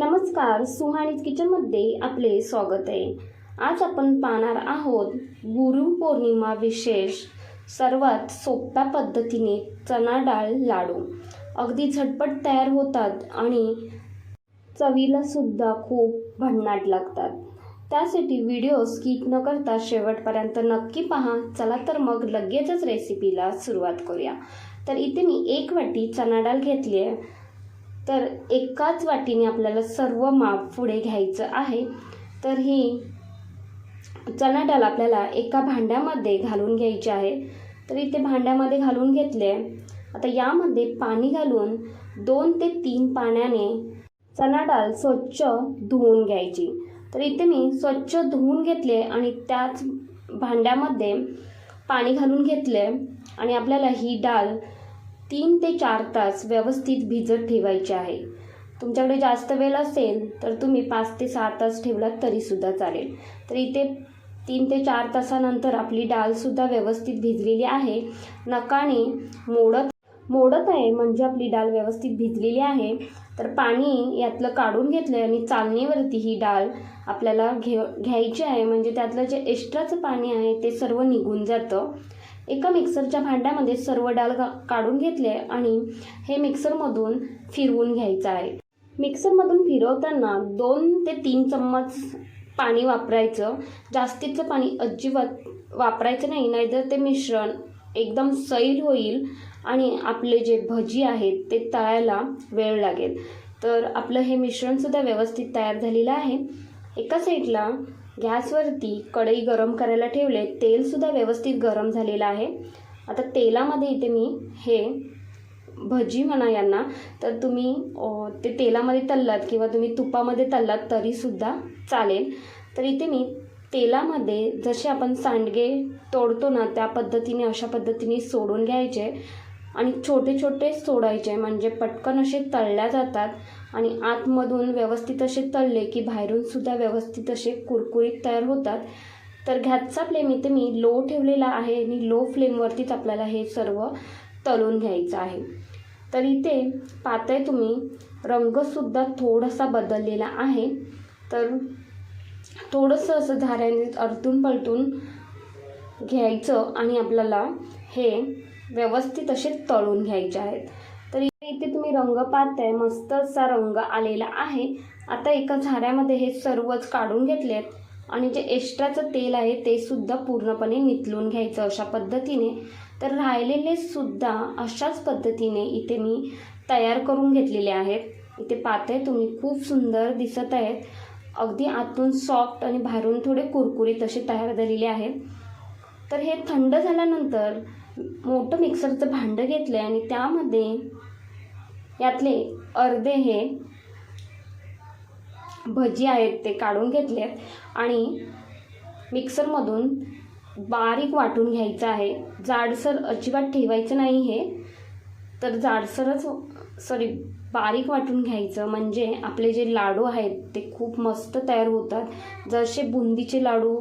नमस्कार सुहाणीज किचनमध्ये आपले स्वागत आहे. आज आपण पाहणार आहोत गुरुपौर्णिमा विशेष सर्वात सोप्या पद्धतीने चणा डाळ लाडू. अगदी झटपट तयार होतात आणि चवीला सुद्धा खूप भन्नाट लागतात. त्यासाठी व्हिडिओ स्किप न करता शेवटपर्यंत नक्की पहा. चला तर मग लगेचच रेसिपीला सुरुवात करूया. तर इथे मी एक वाटी चणा डाळ घेतली आहे. तर एकाच वाटीने आपल्याला सर्व माप पुढे घ्यायचं आहे. तर ही चणा डाळ आपल्याला एका भांड्यामध्ये घालून घ्यायची आहे. तर इथे भांड्यामध्ये घालून घेतले. आता यामध्ये पाणी घालून दोन ते तीन पाण्याने चणा डाळ स्वच्छ धुवून घ्यायची. तर इथे मी स्वच्छ धुवून घेतले आणि त्याच भांड्यामध्ये पाणी घालून घेतले आणि आपल्याला ही डाळ तीन ते चार तास व्यवस्थित भिजत ठेवायची आहे. तुमच्याकडे जास्त वेळ असेल तर तुम्ही पाच ते सहा तास ठेवलात तरीसुद्धा चालेल. तर इथे तीन ते चार तासानंतर आपली डाळसुद्धा व्यवस्थित भिजलेली आहे. नकाने मोडत मोडत आहे म्हणजे आपली डाळ व्यवस्थित भिजलेली आहे. तर पाणी यातलं काढून घेतलं आहे आणि चालणीवरती ही डाळ आपल्याला घे घ्यायची आहे. म्हणजे त्यातलं जे एक्स्ट्राचं पाणी आहे ते सर्व निघून जातं. एका मिक्सरच्या भांड्यामध्ये सर्व डाळ का काढून घेतले आणि हे मिक्सरमधून फिरवून घ्यायचं आहे. मिक्सरमधून फिरवताना दोन ते तीन चम्मच पाणी वापरायचं. जास्तीचं पाणी अजिबात वापरायचं नाही नाहीतर ते मिश्रण एकदम सैल होईल आणि आपले जे भजी आहेत ते तळायला वेळ लागेल. तर आपलं हे मिश्रणसुद्धा व्यवस्थित तयार झालेलं आहे. एका साईडला गॅसवरती कढई गरम करायला ठेवले तेलसुद्धा व्यवस्थित गरम झालेलं आहे. आता तेलामध्ये इथे मी हे भजी म्हणा यांना तर तुम्ही ते तेलामध्ये तळलात किंवा तुम्ही तुपामध्ये तळलात तरीसुद्धा चालेल. तर इथे मी तेलामध्ये जसे आपण सांडगे तोडतो ना त्या पद्धतीने अशा पद्धतीने सोडून घ्यायचे. आणि छोटे छोटे सोडायचे म्हणजे पटकन असे तळल्या जातात आणि आतमधून व्यवस्थित असे तळले की बाहेरूनसुद्धा व्यवस्थित असे कुरकुरीत तयार होतात. तर घ्याचा फ्लेम इथे मी लो ठेवलेला आहे आणि लो फ्लेमवरतीच आपल्याला हे सर्व तळून घ्यायचं आहे. तर इथे पाहताय तुम्ही रंगसुद्धा थोडासा बदललेला आहे. तर थोडंसं असं झाऱ्याने अरतून पलटून घ्यायचं आणि आपल्याला हे व्यवस्थित असे तळून घ्यायचे आहेत. तर इथे इथे तुम्ही रंग पाहताय मस्त असा रंग आलेला आहे. आता एका झाऱ्यामध्ये हे सर्वच काढून घेतले आहेत. आणि जे एक्स्ट्राचं तेल आहे ते सुद्धा पूर्णपणे नितलून घ्यायचं अशा पद्धतीने. तर राहिलेले सुद्धा अशाच पद्धतीने इथे मी तयार करून घेतलेले आहेत. इथे पाहताय तुम्ही खूप सुंदर दिसत आहेत. अगदी आतून सॉफ्ट आणि बाहेरून थोडे कुरकुरीत असे तयार झालेले आहेत. तर हे थंड झाल्यानंतर मोठं मिक्सरचं भांडं घेतलं आहे आणि त्यामध्ये यातले अर्धे हे भजी आहेत ते काढून घेतलेत आणि मिक्सरमधून बारीक वाटून घ्यायचं आहे. जाडसर अजिबात ठेवायचं नाही हे. तर जाडसरच सॉरी बारीक वाटून घ्यायचं. म्हणजे आपले जे लाडू आहेत ते खूप मस्त तयार होतात. जसे बुंदीचे लाडू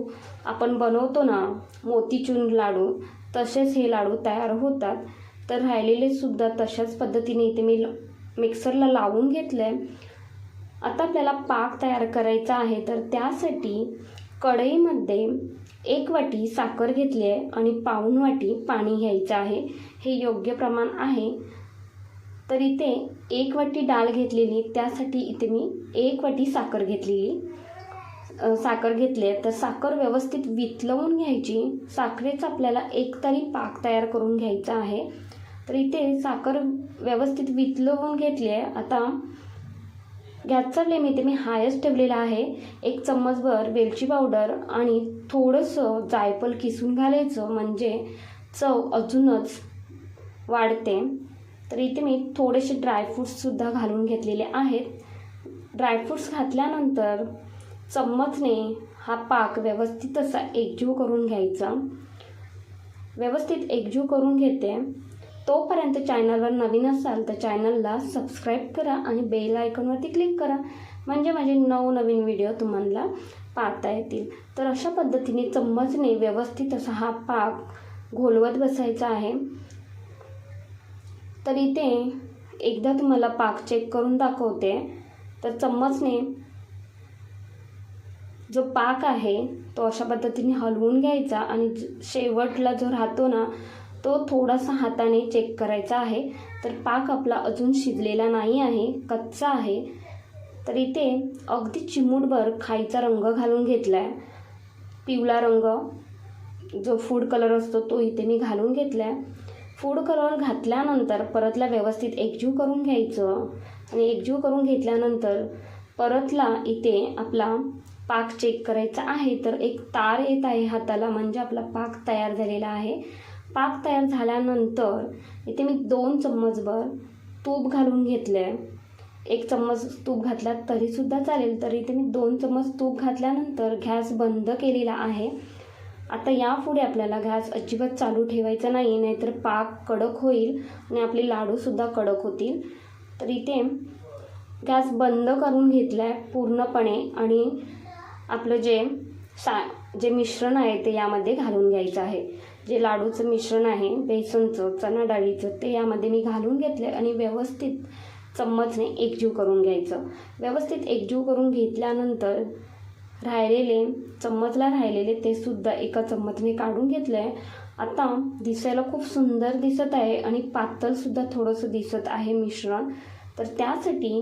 आपण बनवतो ना मोतीचूर लाडू तसेच हे लाडू तयार होतात. तर राहिलेले सुद्धा तशाच पद्धतीने इथे मी ल- मिक्सरला लावून घेतलं. आहे आता आपल्याला पाक तयार करायचा आहे. तर त्यासाठी कढईमध्ये एक वाटी साखर घेतली आहे आणि पाऊण वाटी पाणी घ्यायचं आहे. हे योग्य प्रमाण आहे. तर इथे एक वाटी डाळ घेतलेली त्यासाठी इथे मी एक वाटी साखर घेतलेली साखर घेतली आहे तर साखर व्यवस्थित वितलवून घ्यायची. साखरेचा आपल्याला एक तरी पाक तयार करून घ्यायचा आहे. तर इथे साखर व्यवस्थित वितलवून घेतली आहे. आता गॅसचा फ्लेम इथे मी हायस्ट ठेवलेला आहे. एक चम्मचभर वेलची पावडर आणि थोडंसं जायफल किसून घालायचं म्हणजे चव अजूनच वाढते. तर इथे मी थोडेसे ड्रायफ्रूट्ससुद्धा घालून घेतलेले आहेत. ड्रायफ्रूट्स घातल्यानंतर चम्मचने हा पाक व्यवस्थित असा एकजीव करून घ्यायचा. व्यवस्थित एकजीव करून घेते. तोपर्यंत चॅनलवर नवीन असाल तर चॅनलला सबस्क्राईब करा आणि बेल आयकॉनवरती क्लिक करा. म्हणजे माझे नवनवीन व्हिडिओ तुम्हाला पाहता येतील. तर अशा पद्धतीने चम्मचने व्यवस्थित असा हा पाक घोलवत बसायचा आहे. तर इथे एकदा तुम्हाला पाक चेक करून दाखवते. तर चम्मचने जो पाक आहे तो अशा पद्धतीने हलवून घ्यायचा आणि शेवटला जो राहतो ना तो थोडासा हाताने चेक करायचा आहे. तर पाक आपला अजून शिजलेला नाही आहे कच्चा आहे. तर इथे अगदी चिमूटभर खायचा रंग घालून घेतला आहे पिवळा रंग जो फूड कलर असतो तो इथे मी घालून घेतला आहे फूड कलर घातल्यानंतर परतला व्यवस्थित एकजीव करून घ्यायचं. आणि एकजीव करून घेतल्यानंतर परतला इथे आपला पाक चेक करायचा आहे तर एक तार येत आहे हाताला म्हणजे आपला पाक तयार झालेला आहे. पाक तयार झाल्यानंतर इथे मी दोन चम्मचभर तूप घालून घेतलं आहे एक चम्मच तूप घातला तरीसुद्धा चालेल तर इथे मी दोन चम्मच तूप घातल्यानंतर गॅस बंद केलेला आहे. आता यापुढे आपल्याला गॅस अजिबात चालू ठेवायचा नाही नाहीतर पाक कडक होईल आणि आपले लाडूसुद्धा कडक होतील. तर इथे गॅस बंद करून घेतला आहे पूर्णपणे आणि आपलं जे सा जे मिश्रण आहे ते यामध्ये घालून घ्यायचं आहे. जे लाडूचं मिश्रण आहे बेसनचं चणा डाळीचं ते यामध्ये मी घालून घेतलं आहे आणि व्यवस्थित चम्मचने एकजीव करून घ्यायचं. व्यवस्थित एकजीव करून घेतल्यानंतर राहिलेले चम्मचला राहिलेले ते सुद्धा एका चम्मचने काढून घेतलं आहे आता दिसायला खूप सुंदर दिसत आहे आणि पातळसुद्धा थोडंसं दिसत आहे मिश्रण. तर त्यासाठी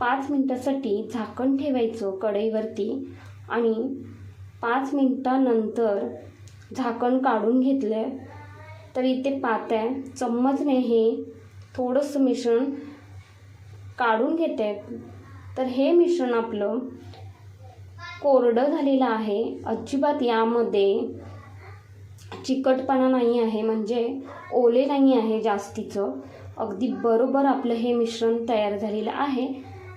पाच मिनटासाठी झाकण ठेवायचं कढईवरती. आणि पाच मिनटानंतर झाकण काढून घेतलं आहे तर इथे पात्या चम्मचने हे थोडंसं मिश्रण काढून घेते तर हे मिश्रण आपलं कोरडं झालेलं आहे. अजिबात यामध्ये चिकटपणा नाही आहे म्हणजे ओले नाही आहे जास्तीचं. अगदी बरोबर आपलं हे मिश्रण तयार झालेलं आहे.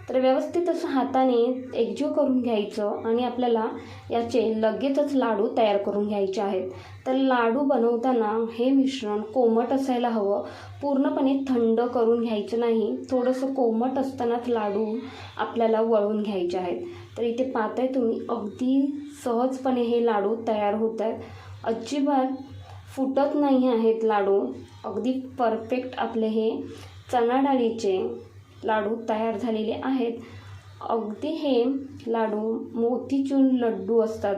तर व्यवस्थित असं हाताने एकजीव करून घ्यायचं आणि आपल्याला याचे लगेचच लाडू तयार करून घ्यायचे आहेत. तर लाडू बनवताना हे मिश्रण कोमट असायला हवं. पूर्णपणे थंड करून घ्यायचं नाही. थोडंसं कोमट असतानाच लाडू आपल्याला वळून घ्यायचे आहेत. तर इथे पाहताय तुम्ही अगदी सहजपणे हे लाडू तयार होत आहेत अजिबात फुटत नाही आहेत लाडू. अगदी परफेक्ट आपले हे चणा डाळीचे लाडू तयार झालेले आहेत. अगदी हे लाडू मोतीचूर लड्डू असतात.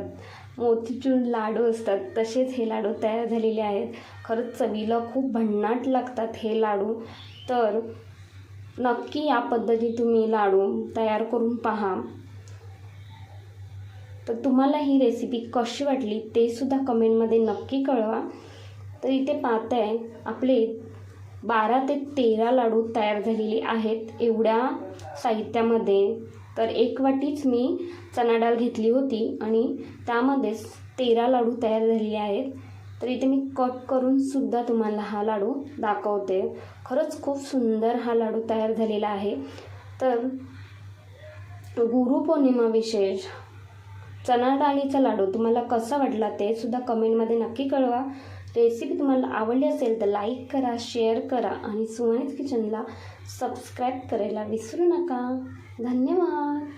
मोतीचूर लाडू असतात. तसेच हे लाडू तयार झालेले आहेत. खरंच चवीला खूप भन्नाट लागतात हे लाडू. तर नक्की या पद्धती तुम्ही लाडू तयार करून पहा. तर तुम्हाला ही रेसिपी कशी वाटली ते सुद्धा कमेंटमध्ये नक्की कळवा. तर इथे पाहत आहे आपले बारा ते तेरा लाडू तयार झालेले आहेत एवढ्या साहित्यामध्ये. तर एक वाटीच मी चणा डाळ घेतली होती आणि त्यामध्येच तेरा लाडू तयार झालेले आहेत. तर इथे मी कट करूनसुद्धा तुम्हाला हा लाडू दाखवते. खरंच खूप सुंदर हा लाडू तयार झालेला आहे. तर गुरुपौर्णिमा विशेष चणा डाळीचा लाडू तुम्हाला कसा वाटला ते सुद्धा कमेंटमध्ये नक्की कळवा. रेसिपी तुम्हाला आवडली असेल तर लाईक करा शेअर करा आणि सुहानीज किचनला सबस्क्राईब करायला विसरू नका. धन्यवाद.